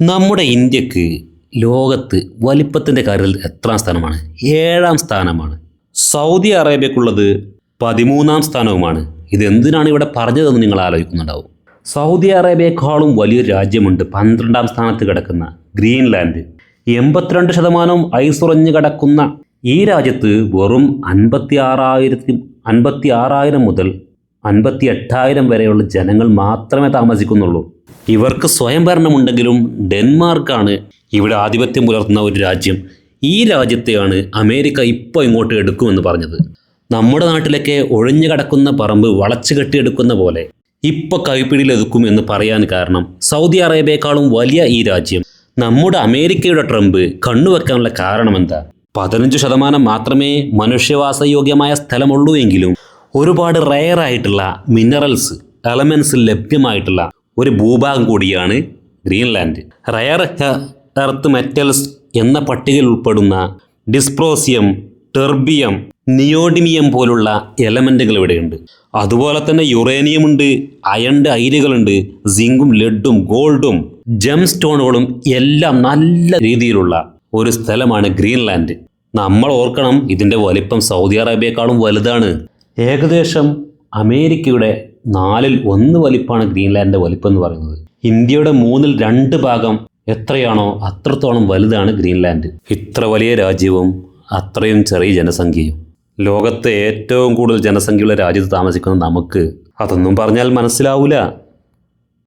നമ്മുടെ ഇന്ത്യയ്ക്ക് ലോകത്ത് വലിപ്പത്തിന്റെ കാര്യത്തിൽ എത്രാം സ്ഥാനമാണ്? ഏഴാം സ്ഥാനമാണ്. സൗദി അറേബ്യക്കുള്ളത് പതിമൂന്നാം സ്ഥാനവുമാണ്. ഇതെന്തിനാണ് ഇവിടെ പറഞ്ഞതെന്ന് നിങ്ങൾ ആലോചിക്കുന്നുണ്ടാവും. സൗദി അറേബ്യയെക്കാളും വലിയൊരു രാജ്യമുണ്ട്. പന്ത്രണ്ടാം സ്ഥാനത്ത് കിടക്കുന്ന ഗ്രീൻലാൻഡ്. എൺപത്തിരണ്ട് ശതമാനവും ഐസുറഞ്ഞ് കിടക്കുന്ന ഈ രാജ്യത്ത് വെറും അൻപത്തി ആറായിരത്തി അൻപത്തി ആറായിരം മുതൽ അൻപത്തി എട്ടായിരം വരെയുള്ള ജനങ്ങൾ മാത്രമേ താമസിക്കുന്നുള്ളൂ. ഇവർക്ക് സ്വയംഭരണമുണ്ടെങ്കിലും ഡെൻമാർക്കാണ് ഇവിടെ ആധിപത്യം പുലർത്തുന്ന ഒരു രാജ്യം. ഈ രാജ്യത്തെയാണ് അമേരിക്ക ഇപ്പോൾ ഇങ്ങോട്ട് എടുക്കുമെന്ന് പറഞ്ഞത്. നമ്മുടെ നാട്ടിലൊക്കെ ഒഴിഞ്ഞു കിടക്കുന്ന പറമ്പ് വളച്ചു കെട്ടിയെടുക്കുന്ന പോലെ ഇപ്പൊ കൈപ്പിടിയിൽ ഒതുക്കും എന്ന് പറയാൻ കാരണം സൗദി അറേബ്യയെക്കാളും വലിയ ഈ രാജ്യം. നമ്മുടെ അമേരിക്കയുടെ ട്രംപ് കണ്ണുവെക്കാനുള്ള കാരണം എന്താ? പതിനഞ്ച് ശതമാനം മാത്രമേ മനുഷ്യവാസയോഗ്യമായ സ്ഥലമുള്ളൂ എങ്കിലും ഒരുപാട് റെയർ ആയിട്ടുള്ള മിനറൽസ് എലമെന്റ്സ് ലഭ്യമായിട്ടുള്ള ഒരു ഭൂഭാഗം കൂടിയാണ് ഗ്രീൻലാൻഡ്. റയർ എർത്ത് മെറ്റൽസ് എന്ന പട്ടികയിൽ ഉൾപ്പെടുന്ന ഡിസ്പ്രോസിയം ടെർബിയം നിയോഡിമിയം പോലുള്ള എലമെന്റുകൾ ഇവിടെയുണ്ട്. അതുപോലെ തന്നെ യുറേനിയം ഉണ്ട് അയണ്ട് അയിരുകളുണ്ട് സിങ്കും ലെഡും ഗോൾഡും ജം സ്റ്റോണുകളും എല്ലാം നല്ല രീതിയിലുള്ള ഒരു സ്ഥലമാണ് ഗ്രീൻലാൻഡ്. നമ്മൾ ഓർക്കണം ഇതിന്റെ വലിപ്പം സൗദി അറേബ്യയെക്കാളും വലുതാണ്. ഏകദേശം അമേരിക്കയുടെ നാലിൽ ഒന്ന് വലിപ്പമാണ് ഗ്രീൻലാൻഡിന്റെ വലിപ്പം എന്ന് പറയുന്നത്. ഇന്ത്യയുടെ മൂന്നിൽ രണ്ട് ഭാഗം എത്രയാണോ അത്രത്തോളം വലുതാണ് ഗ്രീൻലാൻഡ്. ഇത്ര വലിയ രാജ്യവും അത്രയും ചെറിയ ജനസംഖ്യയും. ലോകത്തെ ഏറ്റവും കൂടുതൽ ജനസംഖ്യയുള്ള രാജ്യത്ത് താമസിക്കുന്ന നമുക്ക് അതൊന്നും പറഞ്ഞാൽ മനസ്സിലാവൂല.